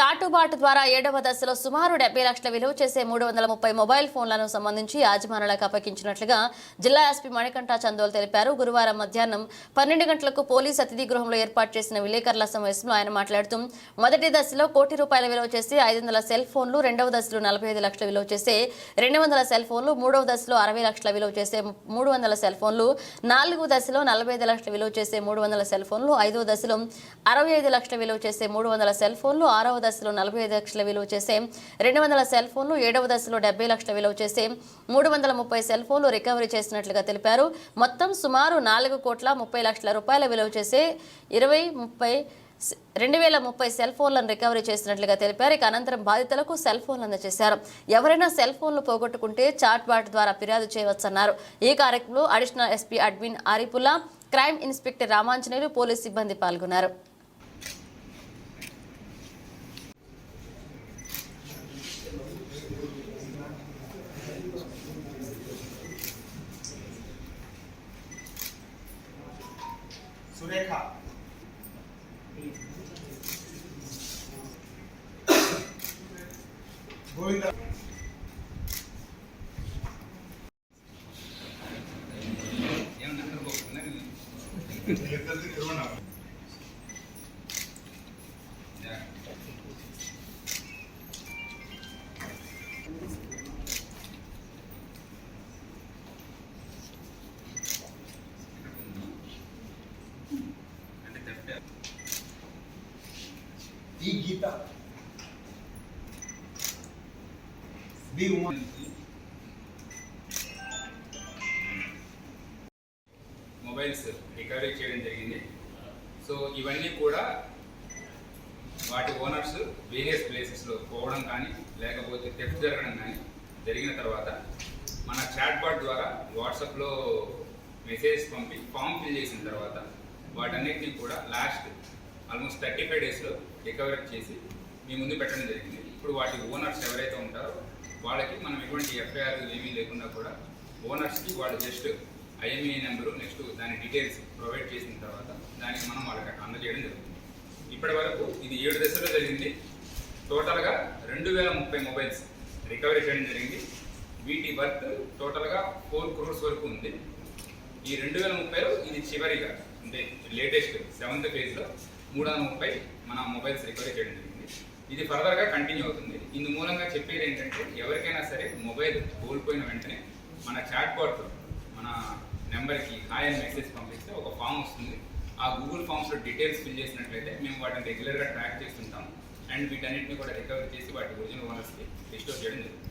చాటుబాటు ద్వారా ఏడవ దశలో సుమారు డెబ్బై లక్షల విలువ చేసే మూడు వందల ముప్పై మొబైల్ ఫోన్లను సంబంధించి యాజమానులకు అప్పగించినట్లుగా జిల్లా ఎస్పీ మణికంఠ చందోల్ తెలిపారు. గురువారం మధ్యాహ్నం పన్నెండు గంటలకు పోలీస్ అతిథి గృహంలో ఏర్పాటు చేసిన విలేకరుల సమావేశంలో ఆయన మాట్లాడుతూ మొదటి దశలో కోటి రూపాయల విలువ చేసి ఐదు వందల సెల్ ఫోన్లు రెండవ దశలో నలభై ఐదు లక్షల విలువ చేసే రెండు వందల సెల్ ఫోన్లు మూడవ దశలో అరవై లక్షల విలువ చేసే మూడు వందల సెల్ ఫోన్లు నాలుగవ దశలో నలభై ఐదు లక్షల విలువ చేసే మూడు వందల సెల్ ఫోన్లు ఐదవ దశలో అరవై ఐదు లక్షల విలువ చేసే మూడు వందల సెల్ ఫోన్లు ఆరవ దశలో నలభై ఐదు లక్షల విలువ చేసే రెండు వందల సెల్ ఫోన్లు ఏడవ దశలో డెబ్బై లక్షల విలువ చేసే మూడు వందల ముప్పై సెల్ ఫోన్లు రికవరీ చేసినట్లుగా తెలిపారు. మొత్తం సుమారు నాలుగు కోట్ల ముప్పై లక్షల రూపాయల విలువ చేసే ఇరవై ముప్పై రెండు వేల ముప్పై సెల్ ఫోన్లను రికవరీ చేసినట్లుగా తెలిపారు. ఇక అనంతరం బాధితులకు సెల్ ఫోన్లు అందజేశారు. ఎవరైనా సెల్ ఫోన్లు పోగొట్టుకుంటే చాట్ బాట్ ద్వారా ఫిర్యాదు చేయవచ్చన్నారు. ఈ కార్యక్రమంలో additional SP admin Arifulla crime inspector Ramanjaneyulu police సిబ్బంది పాల్గొన్నారు. సురేఖ గోవింద ఇద్దరిది ఈ Geetha. B Uma. Mobiles recovery చేయడం జరిగింది. సో ఇవన్నీ కూడా వాటి ఓనర్స్ వేరియస్ ప్లేసెస్లో పోవడం కానీ లేకపోతే థెఫ్ట్ జరగడం కానీ జరిగిన తర్వాత మన చాట్ బాట్ ద్వారా వాట్సాప్లో మెసేజ్ పంపి ఫామ్ ఫిల్ చేసిన తర్వాత వాటన్నిటిని కూడా లాస్ట్ ఆల్మోస్ట్ థర్టీ ఫైవ్ డేస్లో రికవరీ చేసి మీ ముందు పెట్టడం జరిగింది. ఇప్పుడు వాటి ఓనర్స్ ఎవరైతే ఉంటారో వాళ్ళకి మనం ఎటువంటి ఎఫ్ఐఆర్ ఏమీ లేకుండా కూడా ఓనర్స్కి వాళ్ళు జస్ట్ ఐఎంఈ నెంబరు నెక్స్ట్ దాని డీటెయిల్స్ ప్రొవైడ్ చేసిన తర్వాత దానికి మనం వాళ్ళకి అందజేయడం జరుగుతుంది. ఇప్పటి వరకు ఇది ఏడు దశలో జరిగింది. టోటల్గా రెండు వేల ముప్పై మొబైల్స్ రికవరీ చేయడం జరిగింది. వీటి వర్త్ టోటల్గా ఫోర్ క్రోర్స్ వరకు ఉంది. ఈ రెండు వేల ముప్పైలో ఇది చివరిగా అంటే లేటెస్ట్ సెవెంత్ ఫేజ్లో మూడు వందల ముప్పై మన మొబైల్స్ రికవరీ చేయడం జరిగింది. ఇది ఫర్దర్గా కంటిన్యూ అవుతుంది. ఇందు మూలంగా చెప్పేది ఏంటంటే ఎవరికైనా సరే మొబైల్ కోల్పోయిన వెంటనే మన చాట్ బాట్ మన నెంబర్కి హాయ్ అని మెసేజ్ పంపిస్తే ఒక ఫామ్ వస్తుంది. ఆ గూగుల్ ఫామ్స్లో డీటెయిల్స్ ఫిల్ చేసినట్లయితే మేము వాటిని రెగ్యులర్గా ట్రాక్ చేస్తుంటాం అండ్ వీటన్నిటిని కూడా రికవర్ చేసి వాటి ఒరిజినల్ ఓనర్స్కి రిస్టోర్ చేయడం జరుగుతుంది.